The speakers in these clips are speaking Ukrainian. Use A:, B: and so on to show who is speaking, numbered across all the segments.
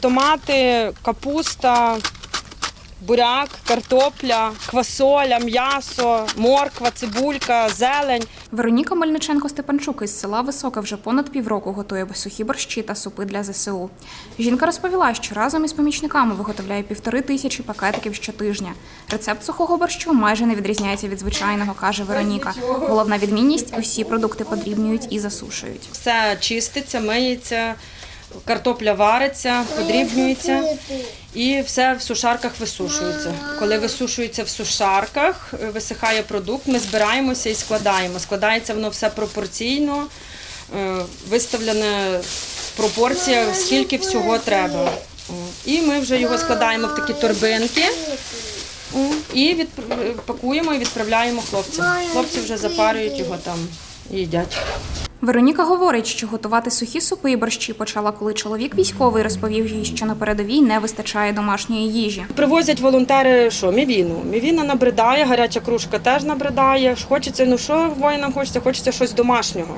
A: Томати, капуста, буряк, картопля, квасоля, м'ясо, морква, цибулька, зелень.
B: Вероніка Мельниченко Степанчук із села Високе вже понад півроку готує сухі борщі та супи для ЗСУ. Жінка розповіла, що разом із помічниками виготовляє півтори тисячі пакетиків щотижня. Рецепт сухого борщу майже не відрізняється від звичайного, каже Вероніка. Головна відмінність усі продукти подрібнюють і засушують.
A: Все чиститься, миється, картопля вариться, подрібнюється і все в сушарках висушується. Коли висушується в сушарках, е, висихає продукт, ми збираємося і складаємо. Складається воно все пропорційно, е, виставлене пропорція, скільки всього треба. І ми вже його складаємо в такі торбинки. І відп- пакуємо і відправляємо хлопцям. Хлопці вже запарюють його там і їдять.
B: Вероніка говорить, що готувати сухі супи і борщі почала, коли чоловік військовий розповів їй, що на передовій не вистачає домашньої їжі.
A: Привозять волонтери, що мівіну. Мівіна набридає, гаряча кружка теж набридає. Хочеться, ну що воїнам хочеться? Хочеться щось домашнього.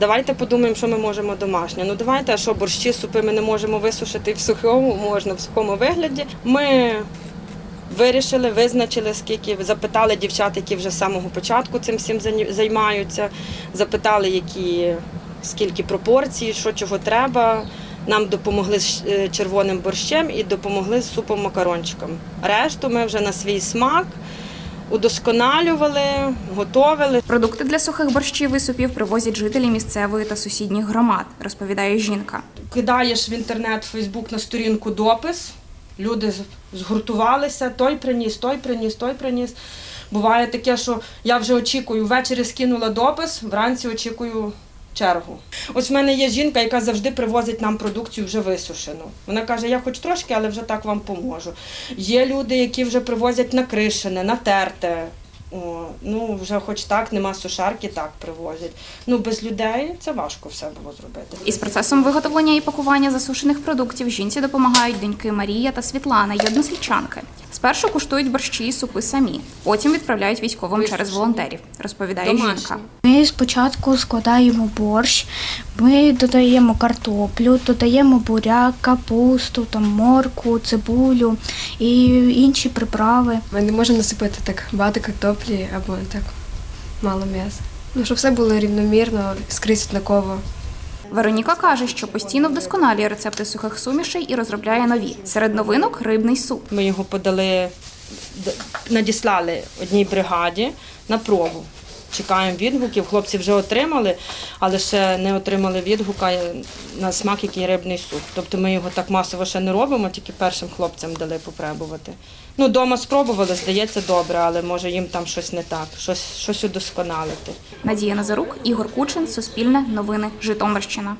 A: Давайте подумаємо, що ми можемо домашнє. Ну давайте, а що борщі, супи ми не можемо висушити в сухому, можна в сухому вигляді. Ми вирішили, визначили, скільки запитали дівчат, які вже з самого початку цим всім займаються. Запитали, які скільки пропорцій, що чого треба. Нам допомогли з е, червоним борщем і допомогли з супом макарончиком. Решту ми вже на свій смак удосконалювали, готовили.
B: Продукти для сухих борщів і супів привозять жителі місцевої та сусідніх громад, розповідає жінка.
A: Кидаєш в інтернет, в Фейсбук на сторінку допис. Люди згуртувалися, той приніс, той приніс, той приніс. Буває таке, що я вже очікую, ввечері скинула допис, вранці очікую чергу. Ось в мене є жінка, яка завжди привозить нам продукцію вже висушену. Вона каже, я хоч трошки, але вже так вам поможу. Є люди, які вже привозять накришене, натерте. О, ну, вже хоч так, нема сушарки, так привозять. Ну, без людей це важко все було зробити.
B: Із процесом виготовлення і пакування засушених продуктів жінці допомагають доньки Марія та Світлана й односельчанки. Спершу куштують борщі і супи самі, потім відправляють військовим через волонтерів, розповідає
A: Домашні.
B: жінка.
C: Ми спочатку складаємо борщ, ми додаємо картоплю, додаємо буряк, капусту, там, морку, цибулю і інші приправи.
D: Ми не можемо насипати так багато картоплі або так мало м'яса. Ну, щоб все було рівномірно, скрізь однаково.
B: Вероніка каже, що постійно вдосконалює рецепти сухих сумішей і розробляє нові. Серед новинок рибний суп.
A: Ми його подали, надіслали одній бригаді на пробу. Чекаємо відгуків. Хлопці вже отримали, але ще не отримали відгука на смак, який рибний суп. Тобто ми його так масово ще не робимо, тільки першим хлопцям дали попробувати. Ну, дома спробували, здається, добре, але може їм там щось не так, щось, щось удосконалити.
B: Надія Назарук, Ігор Кучин, Суспільне, Новини, Житомирщина.